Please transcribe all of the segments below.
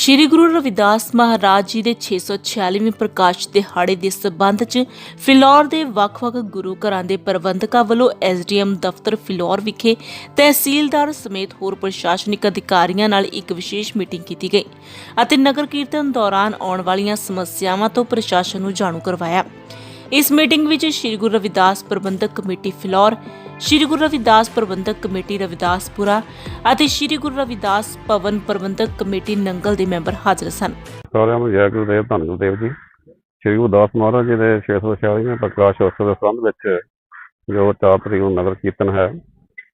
ਸ਼੍ਰੀ ਗੁਰੂ ਰਵਿਦਾਸ ਮਹਾਰਾਜ ਜੀ ਦੇ 646ਵੇਂ ਪ੍ਰਕਾਸ਼ ਦਿਹਾੜੇ ਦੇ ਸਬੰਧ 'ਚ ਫਿਲੌਰ ਦੇ ਵੱਖ-ਵੱਖ ਗੁਰੂ ਘਰਾਂ ਦੇ ਪ੍ਰਬੰਧਕਾਂ ਵੱਲੋਂ ਐਸਡੀਐਮ ਦਫ਼ਤਰ ਫਿਲੌਰ ਵਿਖੇ ਤਹਿਸੀਲਦਾਰ ਸਮੇਤ ਹੋਰ ਪ੍ਰਸ਼ਾਸਨਿਕ ਅਧਿਕਾਰੀਆਂ ਨਾਲ ਇੱਕ ਵਿਸ਼ੇਸ਼ ਮੀਟਿੰਗ ਕੀਤੀ ਗਈ ਅਤੇ ਨਗਰ ਕੀਰਤਨ ਦੌਰਾਨ ਆਉਣ ਵਾਲੀਆਂ ਸਮੱਸਿਆਵਾਂ ਤੋਂ ਪ੍ਰਸ਼ਾਸਨ ਨੂੰ ਜਾਣੂ ਕਰਵਾਇਆ। ਇਸ ਮੀਟਿੰਗ ਵਿੱਚ ਸ਼੍ਰੀ ਗੁਰੂ ਰਵਿਦਾਸ ਪ੍ਰਬੰਧਕ ਕਮੇਟੀ ਫਿਲੌਰ ਸ਼੍ਰੀ ਗੁਰੂ ਰਵਿਦਾਸ ਪ੍ਰਬੰਧਕ ਕਮੇਟੀ ਰਵਿਦਾਸਪੁਰਾ ਅਤੇ ਸ਼੍ਰੀ ਗੁਰੂ ਰਵਿਦਾਸ ਭਵਨ ਪ੍ਰਬੰਧਕ ਕਮੇਟੀ ਨੰਗਲ ਦੇ ਮੈਂਬਰ ਹਾਜ਼ਰ ਸਨ। ਸਾਰਿਆਂ ਨੂੰ ਜੈ ਗੁਰਦੇਵ ਧੰਨ ਗੁਰਦੇਵ ਜੀ। ਸ੍ਰੀ ਗੁਰਦਾਸ ਮਹਾਰਾਜ ਜੀ ਦੇ 646ਵੇਂ ਪ੍ਰਕਾਸ਼ ਉਤਸਵ ਦੇ ਸੰਬੰਧ ਵਿੱਚ ਜੋ 4 ਤਰੀਕ ਨੂੰ ਨਗਰ ਕੀਰਤਨ ਹੈ,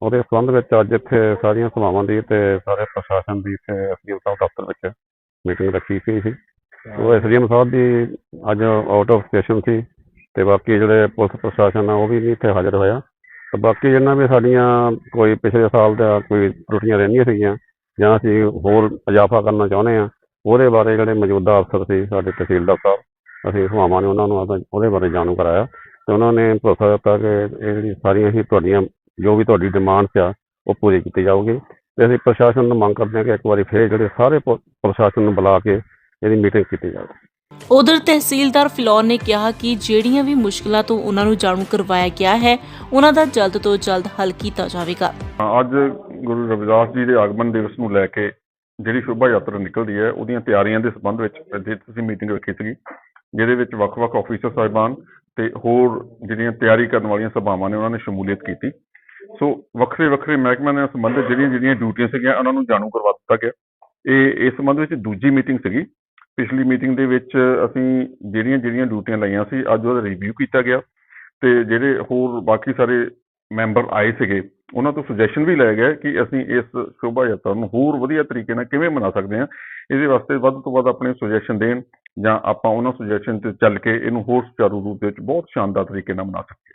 ਉਹਦੇ ਸੰਬੰਧ ਵਿੱਚ ਅੱਜ ਇੱਥੇ ਸਾਰੀਆਂ ਸਭਾਵਾਂ ਦੀ ਤੇ ਸਾਰੇ ਪ੍ਰਸ਼ਾਸਨ ਦੀ ਇੱਥੇ ਐਸਡੀਐਮ ਸਾਹਿਬ ਦਫ਼ਤਰ ਵਿੱਚ ਮੀਟਿੰਗ ਰੱਖੀ ਗਈ ਸੀ। ਉਹ ਐਸਡੀਐਮ ਸਾਹਿਬ ਦੀ ਅੱਜ ਆਊਟ ਆਫ ਸਟੇਸ਼ਨ ਸੀ ਤੇ ਬਾਕੀ ਜਿਹੜੇ ਪੁਲਿਸ ਪ੍ਰਸ਼ਾਸਨ ਆ, ਉਹ ਵੀ ਨਹੀਂ ਇੱਥੇ ਹਾਜ਼ਰ ਹੋਇਆ। ਤੇ ਬਾਕੀ ਜਿੰਨਾ ਵੀ ਸਾਡੀਆਂ ਕੋਈ ਪਿਛਲੇ ਸਾਲ ਦਾ ਕੋਈ ਤਰੁੱਟੀਆਂ ਰਹਿੰਦੀਆਂ ਸੀਗੀਆਂ, ਜਾਂ ਅਸੀਂ ਹੋਰ ਇਜ਼ਾਫਾ ਕਰਨਾ ਚਾਹੁੰਦੇ ਆ ਉਹਦੇ ਬਾਰੇ ਜਿਹੜੇ ਮੌਜੂਦਾ ਅਫਸਰ ਸੀ ਸਾਡੇ ਤਹਿਸੀਲਦਾਰ ਸਾਹਿਬ, ਅਸੀਂ ਸਭਾਵਾਂ ਨੇ ਉਹਨਾਂ ਨੂੰ ਆਪਦਾ- ਉਹਦੇ ਬਾਰੇ ਜਾਣੂ ਕਰਾਇਆ ਤੇ ਉਹਨਾਂ ਨੇ ਭਰੋਸਾ ਦਿੱਤਾ ਕਿ ਇਹ ਜਿਹੜੀ ਸਾਰੀਆਂ ਹੀ ਤੁਹਾਡੀਆਂ, ਜੋ ਵੀ ਤੁਹਾਡੀ ਡਿਮਾਂਡਸ ਆ, ਉਹ ਪੂਰੀ ਕੀਤੀ ਜਾਊਗੀ ਤੇ ਅਸੀਂ ਪ੍ਰਸ਼ਾਸਨ ਨੂੰ ਮੰਗ ਕਰਦੇ ਹਾਂ ਕਿ ਇੱਕ ਵਾਰੀ ਫਿਰ ਜਿਹੜੇ ਸਾਰੇ ਪ- ਪ੍ਰਸ਼ਾਸਨ ਨੂੰ ਬੁਲਾ ਕੇ ਇਹਦੀ ਮੀਟਿੰਗ ਕੀਤੀ ਜਾਵੇ। ਉਧਰ ਤਹਿਸੀਲਦਾਰ ਫਿਲੌਰ ਨੇ ਕਿਹਾ ਕਿ ਜਿਹੜੀਆਂ ਵੀ ਮੁਸ਼ਕਲਾਂ ਤੋਂ ਉਹਨਾਂ ਨੂੰ ਜਾਣੂ ਕਰਵਾਇਆ ਗਿਆ ਹੈ, ਉਹਨਾਂ ਦਾ ਜਲਦ ਤੋਂ ਜਲਦ ਹੱਲ ਕੀਤਾ ਜਾਵੇਗਾ। ਅੱਜ ਗੁਰੂ ਰਵਿਦਾਸ ਜੀ ਦੇ ਆਗਮਨ ਦਿਵਸ ਨੂੰ ਲੈ ਕੇ ਜਿਹੜੀ ਸ਼ੋਭਾ ਯਾਤਰਾ ਨਿਕਲਦੀ ਹੈ, ਉਹਦੀਆਂ ਤਿਆਰੀਆਂ ਦੇ ਸੰਬੰਧ ਵਿੱਚ ਅੱਜ ਤੁਸੀਂ ਮੀਟਿੰਗ ਰੱਖੀ ਸੀਗੀ, ਜਿਹਦੇ ਵਿੱਚ ਵੱਖ-ਵੱਖ ਆਫੀਸਰ ਸਾਹਿਬਾਨ ਤੇ ਹੋਰ ਜਿਹੜੀਆਂ ਤਿਆਰੀ ਕਰਨ ਵਾਲੀਆਂ ਸਭਾਵਾਂ ਨੇ, ਉਹਨਾਂ ਨੇ ਸ਼ਮੂਲੀਅਤ ਕੀਤੀ। ਸੋ ਵੱਖਰੇ ਵੱਖਰੇ ਮਹਿਕਮਿਆਂ ਨਾਲ ਸੰਬੰਧਿਤ ਜਿਹੜੀਆਂ ਜਿਹੜੀਆਂ ਡਿਊਟੀਆਂ ਸੀਗੀਆਂ, ਉਹਨਾਂ ਨੂੰ ਜਾਣੂ ਕਰਵਾ ਦਿੱਤਾ ਗਿਆ। ਇਹ, ਇਸ ਸੰਬੰਧ ਵਿੱਚ ਦੂਜੀ ਮੀਟਿੰਗ ਸੀਗੀ। ਪਿਛਲੀ ਮੀਟਿੰਗ ਦੇ ਵਿੱਚ ਅਸੀਂ ਜਿਹੜੀਆਂ ਜਿਹੜੀਆਂ ਡਿਊਟੀਆਂ ਲਾਈਆਂ ਸੀ, ਅੱਜ ਉਹਦਾ ਰਿਵਿਊ ਕੀਤਾ ਗਿਆ ਤੇ ਜਿਹੜੇ ਹੋਰ ਬਾਕੀ ਸਾਰੇ ਮੈਂਬਰ ਆਏ ਸੀਗੇ, ਉਹਨਾਂ ਤੋਂ ਸੁਜੈਸ਼ਨ ਵੀ ਲਏ ਗਏ ਕਿ ਅਸੀਂ ਇਸ ਸ਼ੋਭਾ ਯਾਤਰਾ ਨੂੰ ਹੋਰ ਵਧੀਆ ਤਰੀਕੇ ਨਾਲ ਕਿਵੇਂ ਮਨਾ ਸਕਦੇ ਹਾਂ, ਇਹਦੇ ਵਾਸਤੇ ਵੱਧ ਤੋਂ ਵੱਧ ਆਪਣੇ ਸੁਜੈਸ਼ਨ ਦੇਣ ਜਾਂ ਆਪਾਂ ਉਹਨਾਂ ਸੁਜੈਸ਼ਨ ਤੇ ਚੱਲ ਕੇ ਇਹਨੂੰ ਹੋਰ ਸੁਚਾਰੂ ਰੂਪ ਦੇ ਵਿੱਚ ਬਹੁਤ ਸ਼ਾਨਦਾਰ ਤਰੀਕੇ ਨਾਲ ਮਨਾ ਸਕੀਏ।